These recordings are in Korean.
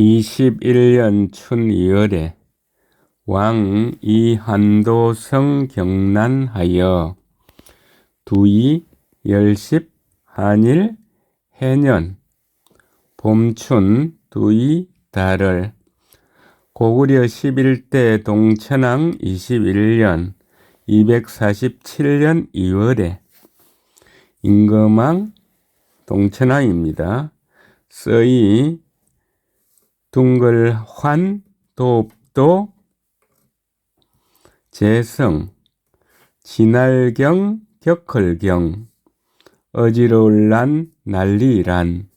21년 춘 2월에 왕 이한도성 경난하여 두이 열십 한일 해년 봄춘 두이 달을 고구려 11대 동천왕 21년 247년 2월에 임금왕 동천왕입니다. 서이 둥글환 돕도 재성 진할경 격헐경 어지러울란 난리란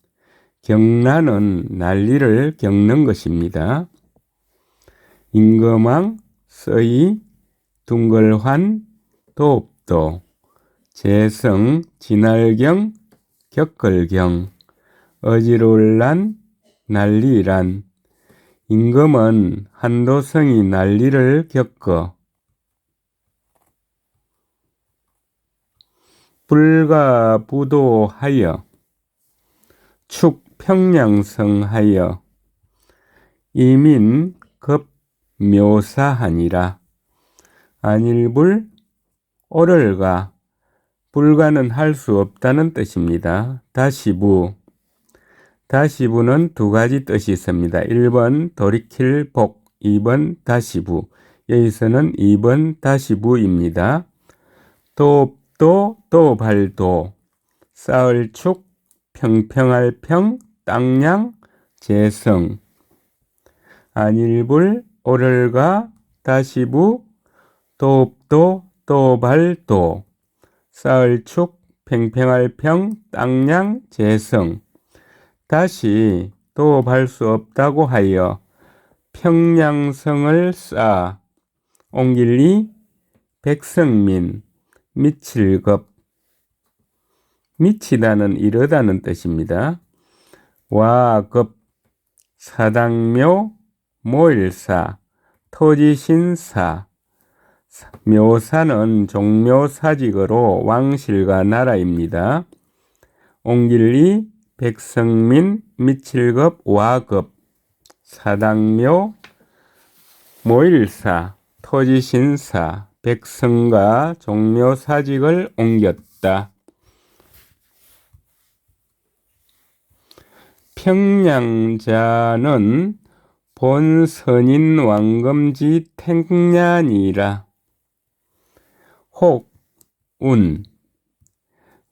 경란은 난리를 겪는 것입니다. 임금왕 서이 둥글환 돕도 재성 진할경 격걸경 어지러울란 난리란 임금은 한도성이 난리를 겪어 불가부도하여 축평양성하여 이민 급묘사하니라 안일불 오를가 불가는 할 수 없다는 뜻입니다. 다시 부 다시부는 두 가지 뜻이 있습니다. 1번 돌이킬 복, 2번 다시부. 여기서는 2번 다시부입니다. 돕도 도발도 쌓을 축 평평할 평 땅양 재성 안일불 오를가 다시부 돕도 도발도 쌓을 축 평평할 평 땅양 재성 다시 도업할 수 없다고 하여 평양성을 쌓아 옹길리 백성민 미칠급 미치다는 이르다는 뜻입니다. 와급 사당묘 모일사 토지신사 묘사는 종묘사직으로 왕실과 나라입니다. 옹길리 백성민 미칠급 와급 사당묘 모일사 토지신사 백성과 종묘사직을 옮겼다. 평양자는 본선인 왕금지 택년이라 혹, 운,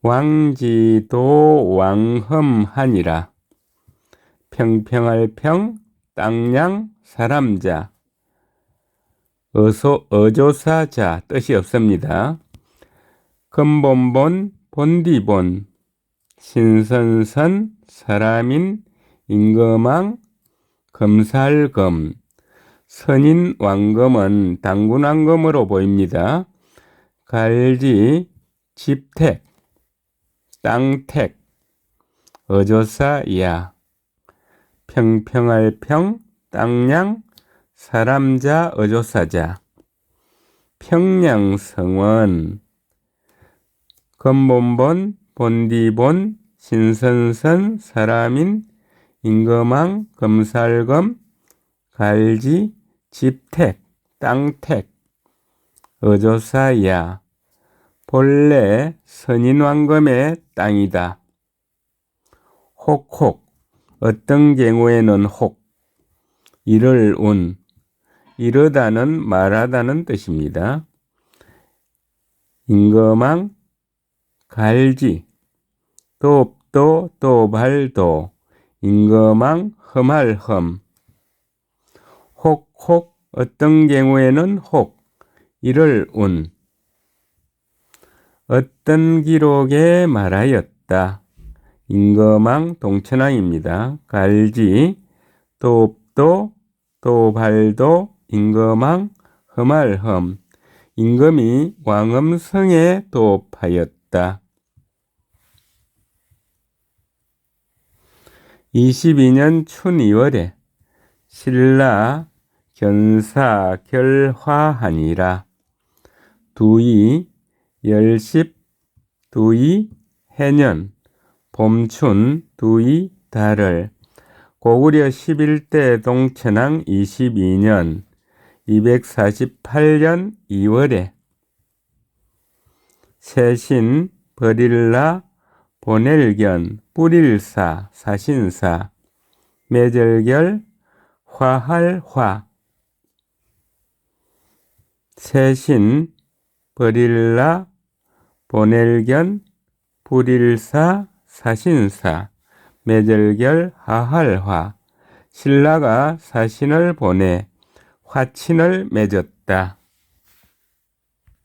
왕지도 왕흠하니라. 평평할 평, 땅양, 사람자. 어소, 어조사자 뜻이 없습니다. 근본본, 본디본, 신선선, 사람인, 임금왕, 금살금, 선인 왕금은 당군왕금으로 보입니다. 갈지, 집택, 땅택, 어조사 야, 평평할 평, 땅양, 사람자, 어조사자, 평양성은 근본본, 본디본, 신선선, 사람인, 임금왕, 금살금, 갈지, 집택, 땅택, 어조사야, 본래 선인왕금의 땅이다. 혹혹 어떤 경우에는 혹 이를 운 이르다는 말하다는 뜻입니다. 임금왕 갈지 돕도 도발도 임금왕 흠 혹혹 어떤 경우에는 혹 이를 운 어떤 기록에 말하였다. 임금왕 동천왕입니다. 갈지 돕도 도발도 임금왕 흠알흠 임금이 왕음성에 도업하였다. 22년 춘 2월에 신라 견사 결화하니라 두이 열십 두이 해년 봄춘 두이 달을 고구려 11대 동천왕 22년 248년 2월에 세신 버릴라 보넬견 뿌릴사 사신사 매절결 화할화. 세신 버릴라 보넬견 불일사 사신사 매절결 하할화 신라가 사신을 보내 화친을 맺었다.